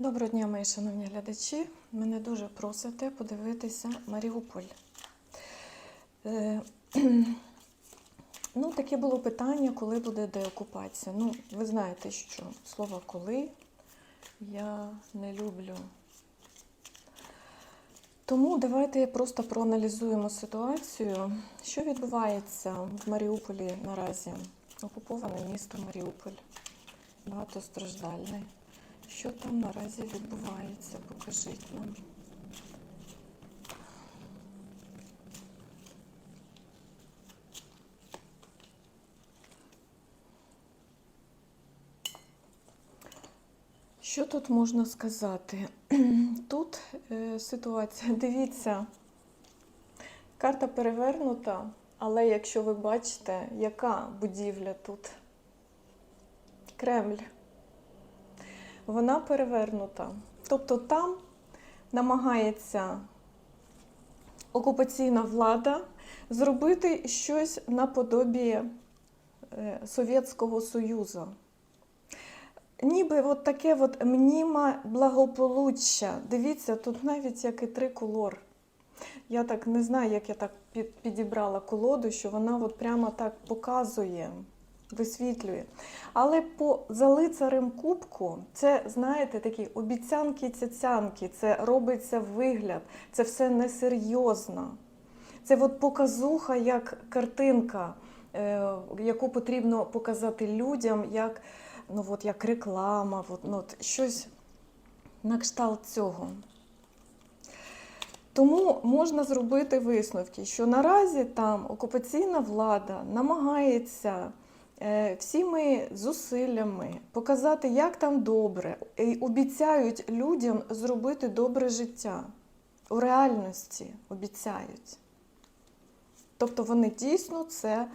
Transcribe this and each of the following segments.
Доброго дня, мої шановні глядачі. Мене дуже просите подивитися Маріуполь. Е, ну, таке було питання, коли буде деокупація. Ну, ви знаєте, що слово коли я не люблю. Тому давайте просто проаналізуємо ситуацію, що відбувається в Маріуполі наразі. Окуповане місто Маріуполь, багатостраждальне. Що там наразі відбувається? Покажіть нам. Що тут можна сказати? Тут е, ситуація, дивіться, карта перевернута, але якщо ви бачите, яка будівля тут? Кремль вона перевернута. Тобто там намагається окупаційна влада зробити щось наподобі е, Совєтського Союзу. Ніби от таке от мніме благополуччя. Дивіться, тут навіть як і триколор. Я так не знаю, як я так підібрала колоду, що вона от прямо так показує висвітлює. Але по за лицарем кубку це, знаєте, такі обіцянки цяцянки, це робиться вигляд, це все несерйозно. Це от показуха як картинка, е, яку потрібно показати людям, як, ну, от, як реклама, от, ну, от, щось на кшталт цього. Тому можна зробити висновки, що наразі там окупаційна влада намагається всіми зусиллями показати, як там добре, і обіцяють людям зробити добре життя. У реальності обіцяють. Тобто вони дійсно це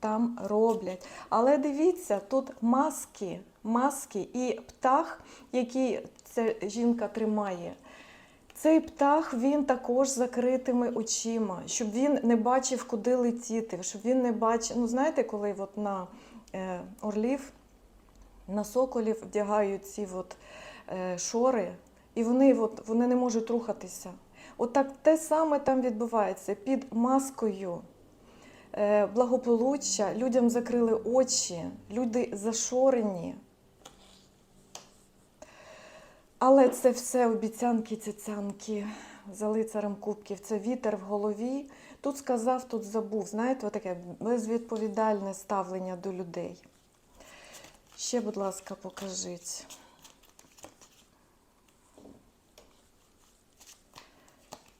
там роблять. Але дивіться, тут маски, маски і птах, який ця жінка тримає. Цей птах він також закритими очима, щоб він не бачив, куди летіти, щоб він не бачив. Ну, знаєте, коли от на е, орлів, на соколів вдягають ці от, е, шори, і вони, от, вони не можуть рухатися. От те саме там відбувається під маскою е, благополуччя, людям закрили очі, люди зашорені. Але це все обіцянки, цяцянки за лицарем кубків. Це вітер в голові. Тут сказав, тут забув. Знаєте, таке безвідповідальне ставлення до людей. Ще, будь ласка, покажіть.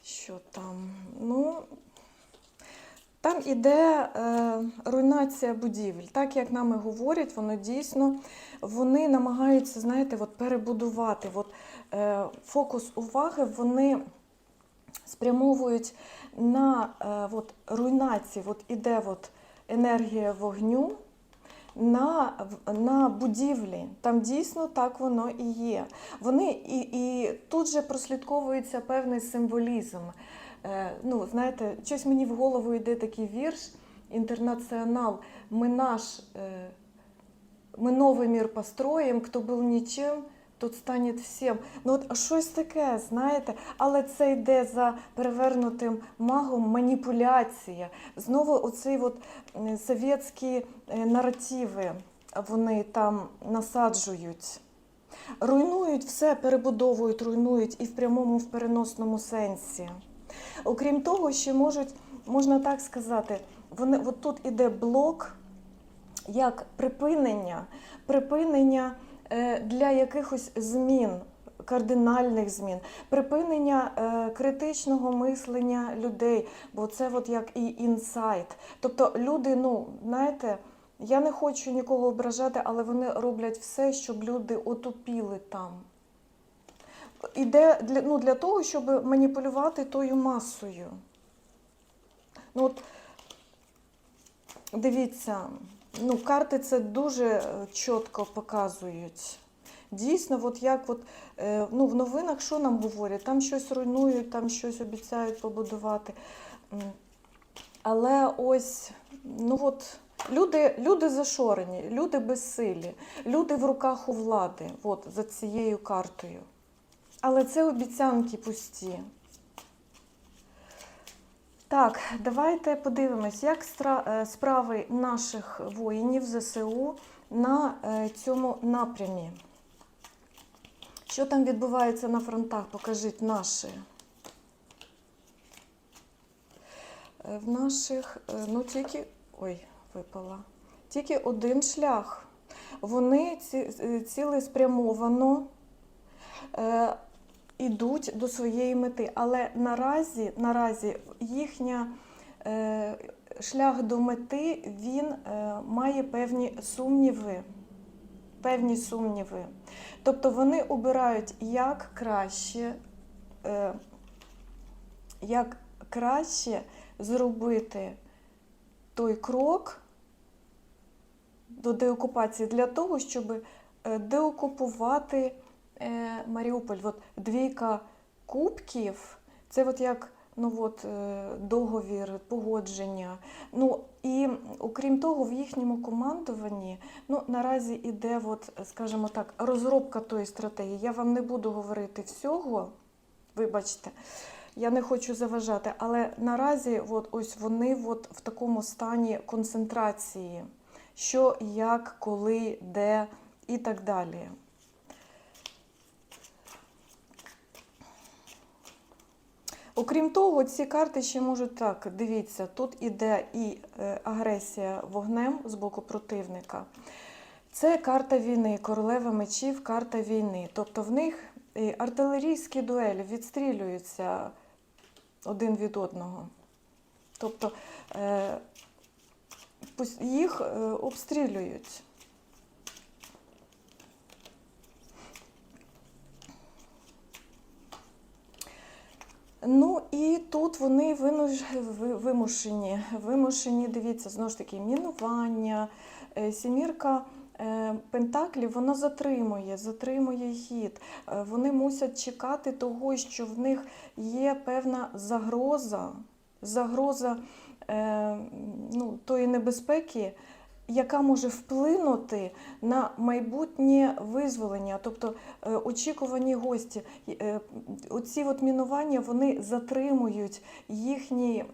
Що там? Ну, там іде е, руйнація будівель. Так як нами говорять, воно дійсно вони намагаються, знаєте, от перебудувати. От, е, фокус уваги вони спрямовують на е, от, руйнацію. От іде от, енергія вогню. На, на будівлі, там дійсно так воно і є. Вони і, і тут же прослідковується певний символізм. Е, ну, знаєте, щось мені в голову йде такий вірш Інтернаціонал. Ми наш, е, ми новий мір построїм, хто був нічим, тот стане всім. Ну от щось таке, знаєте, але це йде за перевернутим магом маніпуляція. Знову оці от совєтські е, наративи вони там насаджують. Руйнують все, перебудовують, руйнують і в прямому, в переносному сенсі. Окрім того, ще можуть, можна так сказати, вони, от тут іде блок як припинення, припинення для якихось змін, кардинальних змін, припинення е, критичного мислення людей, бо це от як і інсайт. Тобто люди, ну, знаєте, я не хочу нікого ображати, але вони роблять все, щоб люди отупіли там. Іде для, ну, для того, щоб маніпулювати тою масою. Ну, от, дивіться, ну, карти це дуже е, чітко показують. Дійсно, от як от, е, ну, в новинах що нам говорять? Там щось руйнують, там щось обіцяють побудувати. Але ось, ну от, люди, люди зашорені, люди безсилі, люди в руках у влади, от, за цією картою. Але це обіцянки пусті. Так, давайте подивимось, як е, справи наших воїнів ЗСУ на е, цьому напрямі. Що там відбувається на фронтах? Покажіть наші. Е, В наших, ну тільки. Ой, випала. Тільки один шлях. Вони ці, цілеспрямовано ідуть до своєї мети. Але наразі, наразі їхня е, шлях до мети він е, має певні сумніви. Певні сумніви. Тобто вони обирають як краще, е, як краще зробити той крок до деокупації для того, щоб е, деокупувати е, Маріуполь. От двійка кубків це от як ну от, е, договір, погодження. Ну і окрім того, в їхньому командуванні ну, наразі іде, от, скажімо так, розробка тої стратегії. Я вам не буду говорити всього, вибачте. Я не хочу заважати, але наразі от, ось вони от в такому стані концентрації, що, як, коли, де і так далі. Окрім того, ці карти ще можуть так, дивіться, тут іде і е, агресія вогнем з боку противника. Це карта війни, королева мечів, карта війни. Тобто в них е, артилерійські дуелі відстрілюються один від одного. Тобто е, їх обстрілюють. Ну і тут вони вимушені. Вимушені, дивіться, знову ж таки, мінування, е, сімірка. е, Пентаклів вона затримує, затримує хід. Е, Вони мусять чекати того, що в них є певна загроза, загроза ну, тої небезпеки, яка може вплинути на майбутнє визволення, тобто е, очікувані гості. Е, Оці от мінування вони затримують їхній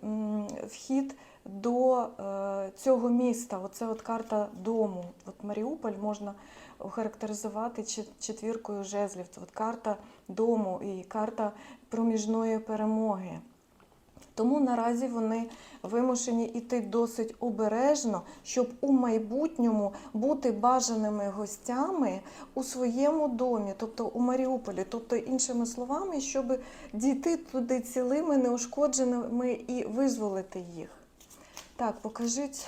вхід до е, цього міста. Оце от карта дому. От Маріуполь можна охарактеризувати чет- четвіркою жезлів. От карта дому і карта проміжної перемоги. Тому наразі вони вимушені йти досить обережно, щоб у майбутньому бути бажаними гостями у своєму домі, тобто у Маріуполі, тобто, іншими словами, щоб дійти туди цілими, неушкодженими і визволити їх. Так, покажіть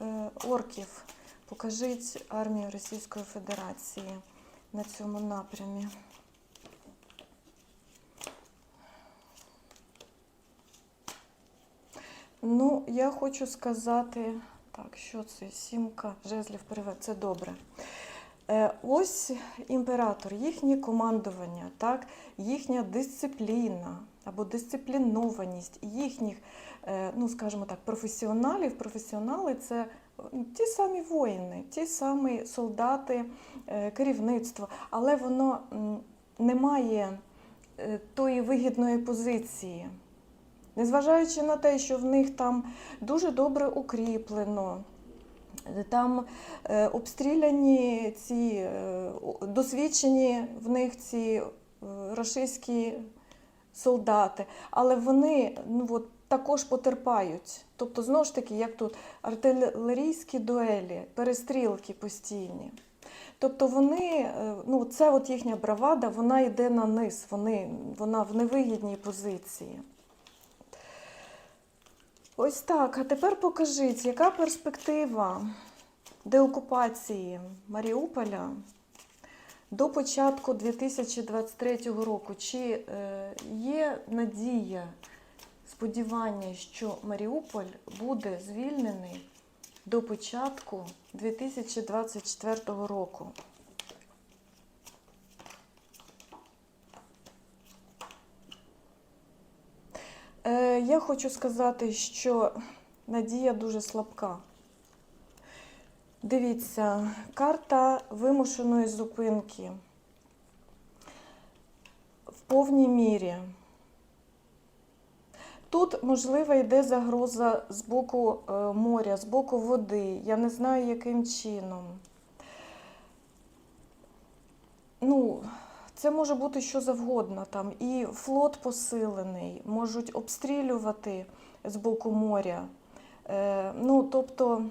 е, орків, покажіть армію Російської Федерації на цьому напрямі. Ну, я хочу сказати, так, що це? Сімка жезлів перевед, це добре. Е, ось імператор, їхнє командування, так, їхня дисципліна або дисциплінованість їхніх, е, ну скажімо так, професіоналів. Професіонали це ті самі воїни, ті самі солдати, е, керівництво, але воно не має тої вигідної позиції. Незважаючи на те, що в них там дуже добре укріплено, там е, обстріляні ці е, досвідчені в них ці е, рашистські солдати, але вони ну, от, також потерпають. Тобто, знову ж таки, як тут артилерійські дуелі, перестрілки постійні. Тобто вони, ну це от їхня бравада, вона йде на низ, вони, вона в невигідній позиції. Ось так. А тепер покажіть, яка перспектива деокупації Маріуполя до початку 2023 року? Чи е, є надія, сподівання, що Маріуполь буде звільнений до початку 2024 року? Е, я хочу сказати, що надія дуже слабка. Дивіться, карта вимушеної зупинки. В повній мірі. Тут, можливо, йде загроза з боку е, моря, з боку води. Я не знаю, яким чином. Ну, це може бути що завгодно там. І флот посилений, можуть обстрілювати з боку моря. Е, ну, тобто,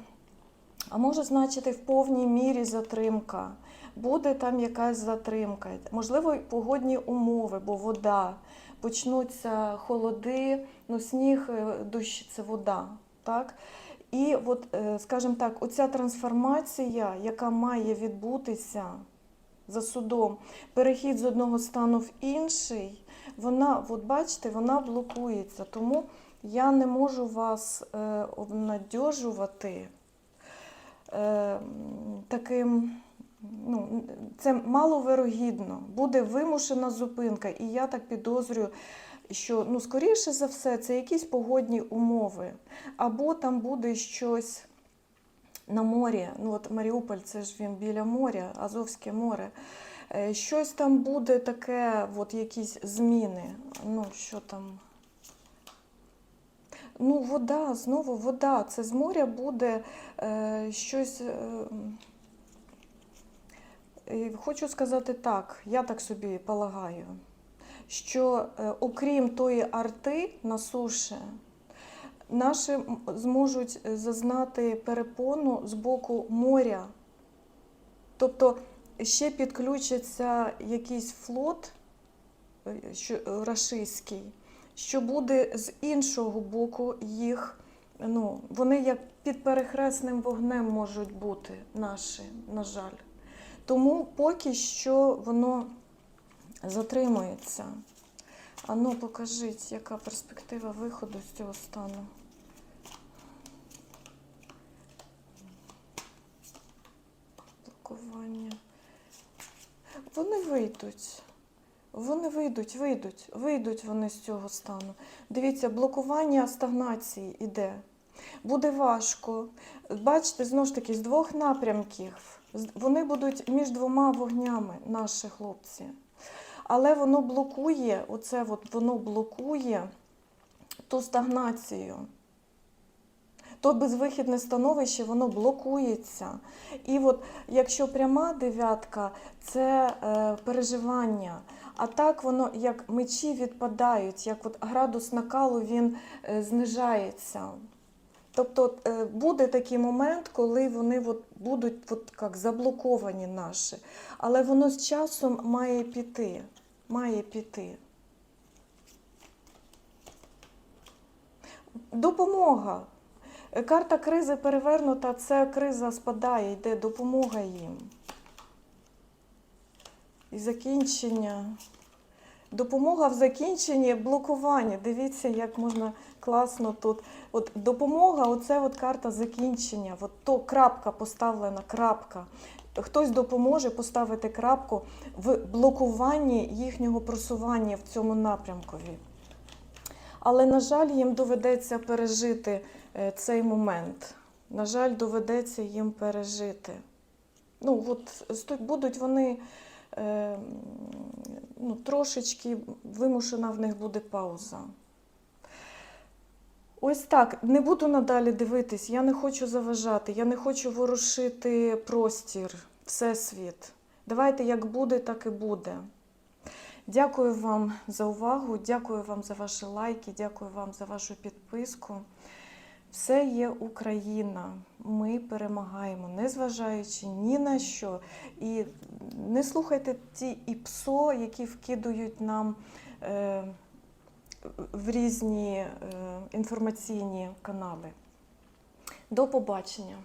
а може значити в повній мірі затримка. Буде там якась затримка. Можливо, погодні умови, бо вода. Почнуться холоди, ну, сніг, е, дощ це вода. Так? І от, е, скажімо так, оця трансформація, яка має відбутися за судом, перехід з одного стану в інший, вона, от бачите, вона блокується. Тому я не можу вас е, обнадьожувати е, таким. Ну, це маловирогідно. Буде вимушена зупинка, і я так підозрюю, що ну, скоріше за все це якісь погодні умови, або там буде щось на морі. Ну, от Маріуполь, це ж він біля моря, Азовське море. Е, Щось там буде таке, от якісь зміни. Ну, що там. Ну, вода, знову вода. Це з моря буде е, щось. Е, Хочу сказати так, я так собі полагаю, що е, окрім тої арти на суші, наші зможуть е, зазнати перепону з боку моря. Тобто ще підключиться якийсь флот е, що, е, рашистський, що буде з іншого боку їх. Ну, вони як під перехресним вогнем можуть бути наші, на жаль. Тому поки що воно затримується. А ну, покажіть, яка перспектива виходу з цього стану. Блокування. Вони вийдуть. Вони вийдуть, вийдуть, вийдуть вони з цього стану. Дивіться, блокування стагнації іде. Буде важко. Бачите, знову ж таки, з двох напрямків. Вони будуть між двома вогнями, наші хлопці. Але воно блокує, оце от воно блокує ту стагнацію. То безвихідне становище, воно блокується. І от якщо пряма дев'ятка, це е, переживання. А так воно як мечі відпадають, як от градус накалу він е, знижається. Тобто е, буде такий момент, коли вони от будуть от як заблоковані наші. Але воно з часом має піти. Має піти. Допомога. Карта кризи перевернута, це криза спадає, йде допомога їм. І закінчення. Допомога в закінченні блокування. Дивіться, як можна класно тут. От допомога, оце от карта закінчення. От то крапка поставлена, крапка. Хтось допоможе поставити крапку в блокуванні їхнього просування в цьому напрямкові. Але, на жаль, їм доведеться пережити е, цей момент. На жаль, доведеться їм пережити. Ну, от будуть вони е, ну, трошечки вимушена в них буде пауза. Ось так. Не буду надалі дивитись, я не хочу заважати, я не хочу ворушити простір, всесвіт. Давайте як буде, так і буде. Дякую вам за увагу, дякую вам за ваші лайки, дякую вам за вашу підписку. Все є Україна. Ми перемагаємо, незважаючи ні на що. І не слухайте ті ІПСО, які вкидують нам е, в різні е, інформаційні канали. До побачення!